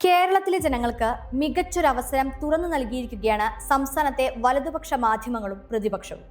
കേരളത്തിലെ ജനങ്ങൾക്ക് മികച്ചൊരവസരം തുറന്നു നൽകിയിരിക്കുകയാണ് സംസ്ഥാനത്തെ വലതുപക്ഷ മാധ്യമങ്ങളും പ്രതിപക്ഷവും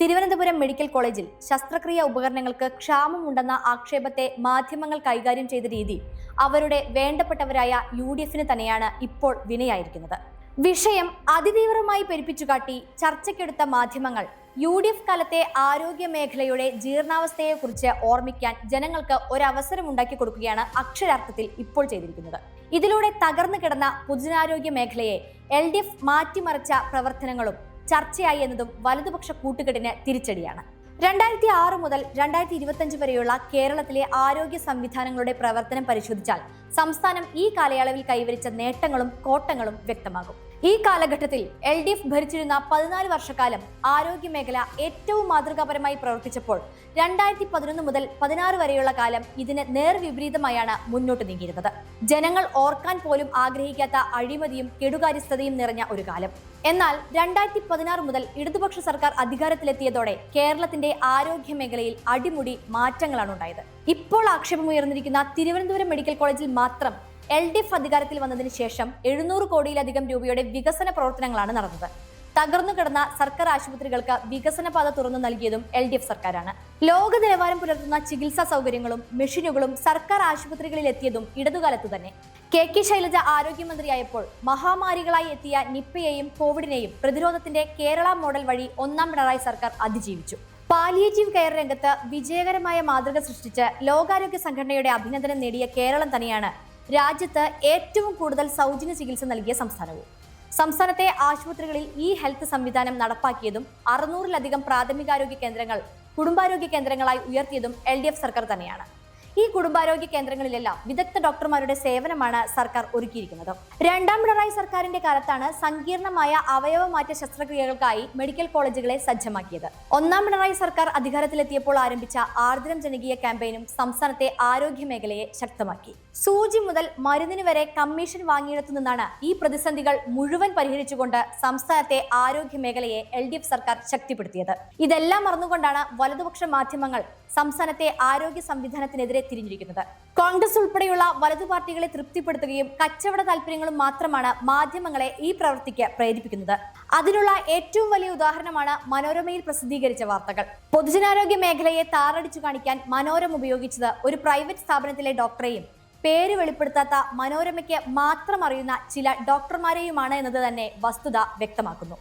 തിരുവനന്തപുരം മെഡിക്കൽ കോളേജിൽ ശസ്ത്രക്രിയ ഉപകരണങ്ങൾക്ക് ക്ഷാമമുണ്ടെന്ന ആക്ഷേപത്തെ മാധ്യമങ്ങൾ കൈകാര്യം ചെയ്ത രീതി അവരുടെ വേണ്ടപ്പെട്ടവരായ യു ഡി എഫിന് തന്നെയാണ് ഇപ്പോൾ വിനയായിരിക്കുന്നത്. വിഷയം അതിതീവ്രമായി പെരുപ്പിച്ചുകാട്ടി ചർച്ചയ്ക്കെടുത്ത മാധ്യമങ്ങൾ യു ഡി എഫ് കാലത്തെ ആരോഗ്യ മേഖലയുടെ ജീർണാവസ്ഥയെക്കുറിച്ച് ഓർമ്മിക്കാൻ ജനങ്ങൾക്ക് ഒരവസരം ഉണ്ടാക്കി കൊടുക്കുകയാണ് അക്ഷരാർത്ഥത്തിൽ ഇപ്പോൾ ചെയ്തിരിക്കുന്നത്. ഇതിലൂടെ തകർന്നു കിടന്ന പൊതുജനാരോഗ്യ മേഖലയെ എൽ ഡി എഫ് മാറ്റിമറിച്ച പ്രവർത്തനങ്ങളും ചർച്ചയായി എന്നതും വലതുപക്ഷ കൂട്ടുകെട്ടിന് തിരിച്ചടിയാണ്. രണ്ടായിരത്തി ആറ് മുതൽ രണ്ടായിരത്തി ഇരുപത്തഞ്ച് വരെയുള്ള കേരളത്തിലെ ആരോഗ്യ സംവിധാനങ്ങളുടെ പ്രവർത്തനം പരിശോധിച്ചാൽ സംസ്ഥാനം ഈ കാലയളവിൽ കൈവരിച്ച നേട്ടങ്ങളും കോട്ടങ്ങളും വ്യക്തമാകും. ഈ കാലഘട്ടത്തിൽ എൽ ഡി എഫ് ഭരിച്ചിരുന്ന പതിനാല് വർഷക്കാലം ആരോഗ്യ മേഖല ഏറ്റവും മാതൃകാപരമായി പ്രവർത്തിച്ചപ്പോൾ രണ്ടായിരത്തി പതിനൊന്ന് മുതൽ പതിനാറ് വരെയുള്ള കാലം ഇതിന് നേർവിപരീതമായാണ് മുന്നോട്ട് നീങ്ങിയിരുന്നത്. ജനങ്ങൾ ഓർക്കാൻ പോലും ആഗ്രഹിക്കാത്ത അഴിമതിയും കെടുകാര്യസ്ഥതയും നിറഞ്ഞ ഒരു കാലം. എന്നാൽ രണ്ടായിരത്തി പതിനാറ് മുതൽ ഇടതുപക്ഷ സർക്കാർ അധികാരത്തിലെത്തിയതോടെ കേരളത്തിന്റെ ആരോഗ്യ മേഖലയിൽ അടിമുടി മാറ്റങ്ങളാണ് ഉണ്ടായത് ഇപ്പോൾ ആക്ഷേപമുയർന്നിരിക്കുന്ന തിരുവനന്തപുരം മെഡിക്കൽ കോളേജിൽ മാത്രം എൽ ഡി എഫ് അധികാരത്തിൽ വന്നതിന് ശേഷം എഴുന്നൂറ് കോടിയിലധികം രൂപയുടെ വികസന പ്രവർത്തനങ്ങളാണ് നടന്നത്. തകർന്നു കിടന്ന സർക്കാർ ആശുപത്രികൾക്ക് വികസന പാത തുറന്നു നൽകിയതും എൽ ഡി എഫ് സർക്കാരാണ്. ലോക നിലവാരം പുലർത്തുന്ന ചികിത്സാ സൗകര്യങ്ങളും മെഷീനുകളും സർക്കാർ ആശുപത്രികളിൽ എത്തിയതും ഇടതുകാലത്തു തന്നെ. കെ കെ ശൈലജ ആരോഗ്യമന്ത്രിയായപ്പോൾ മഹാമാരികളായി എത്തിയ നിപ്പയെയും കോവിഡിനെയും പ്രതിരോധത്തിന്റെ കേരള മോഡൽ വഴി ഒന്നാം പിണറായി സർക്കാർ അതിജീവിച്ചു. പാലിയേറ്റീവ് കെയർ രംഗത്ത് വിജയകരമായ മാതൃക സൃഷ്ടിച്ച് ലോകാരോഗ്യ സംഘടനയുടെ അഭിനന്ദനം നേടിയ കേരളം തന്നെയാണ് രാജ്യത്ത് ഏറ്റവും കൂടുതൽ സൗജന്യ ചികിത്സ നൽകിയ സംസ്ഥാനവും. സംസ്ഥാനത്തെ ആശുപത്രികളിൽ ഈ ഹെൽത്ത് സംവിധാനം നടപ്പാക്കിയതും അറുന്നൂറിലധികം പ്രാഥമികാരോഗ്യ കേന്ദ്രങ്ങൾ കുടുംബാരോഗ്യ കേന്ദ്രങ്ങളായി ഉയർത്തിയതും എൽ സർക്കാർ തന്നെയാണ്. ഈ കുടുംബാരോഗ്യ കേന്ദ്രങ്ങളിലെല്ലാം വിദഗ്ധ ഡോക്ടർമാരുടെ സേവനമാണ് സർക്കാർ ഒരുക്കിയിരിക്കുന്നത്. രണ്ടാം പിണറായി സർക്കാരിന്റെ കാലത്താണ് സങ്കീർണമായ അവയവമാറ്റ ശസ്ത്രക്രിയകൾക്കായി മെഡിക്കൽ കോളേജുകളെ സജ്ജമാക്കിയത്. ഒന്നാം പിണറായി സർക്കാർ അധികാരത്തിലെത്തിയപ്പോൾ ആരംഭിച്ച ആർദ്രം ജനകീയ ക്യാമ്പയിനും സംസ്ഥാനത്തെ ആരോഗ്യ മേഖലയെ ശക്തമാക്കി. സൂചി മുതൽ മരുന്നിന് വരെ കമ്മീഷൻ വാങ്ങിയിടത്തു നിന്നാണ് ഈ പ്രതിസന്ധികൾ മുഴുവൻ പരിഹരിച്ചുകൊണ്ട് സംസ്ഥാനത്തെ ആരോഗ്യ മേഖലയെ എൽ ഡി എഫ് സർക്കാർ ശക്തിപ്പെടുത്തിയത്. ഇതെല്ലാം മറന്നുകൊണ്ടാണ് വലതുപക്ഷ മാധ്യമങ്ങൾ സംസ്ഥാനത്തെ ആരോഗ്യ സംവിധാനത്തിനെതിരെ തിരിഞ്ഞിരിക്കുന്നത്. കോൺഗ്രസ് ഉൾപ്പെടെയുള്ള വലതു പാർട്ടികളെ തൃപ്തിപ്പെടുത്തുകയും കച്ചവട താല്പര്യങ്ങളും മാത്രമാണ് മാധ്യമങ്ങളെ ഈ പ്രവൃത്തിക്ക് പ്രേരിപ്പിക്കുന്നത്. അതിനുള്ള ഏറ്റവും വലിയ ഉദാഹരണമാണ് മനോരമയിൽ പ്രസിദ്ധീകരിച്ച വാർത്തകൾ. പൊതുജനാരോഗ്യ മേഖലയെ താറടിച്ചു കാണിക്കാൻ മനോരമ ഉപയോഗിച്ചത് ഒരു പ്രൈവറ്റ് സ്ഥാപനത്തിലെ ഡോക്ടറെയും പേര് വെളിപ്പെടുത്താത്ത മനോരമയ്ക്ക് മാത്രം അറിയുന്ന ചില ഡോക്ടർമാരെയുമാണ് എന്നത് തന്നെ വസ്തുത വ്യക്തമാക്കുന്നു.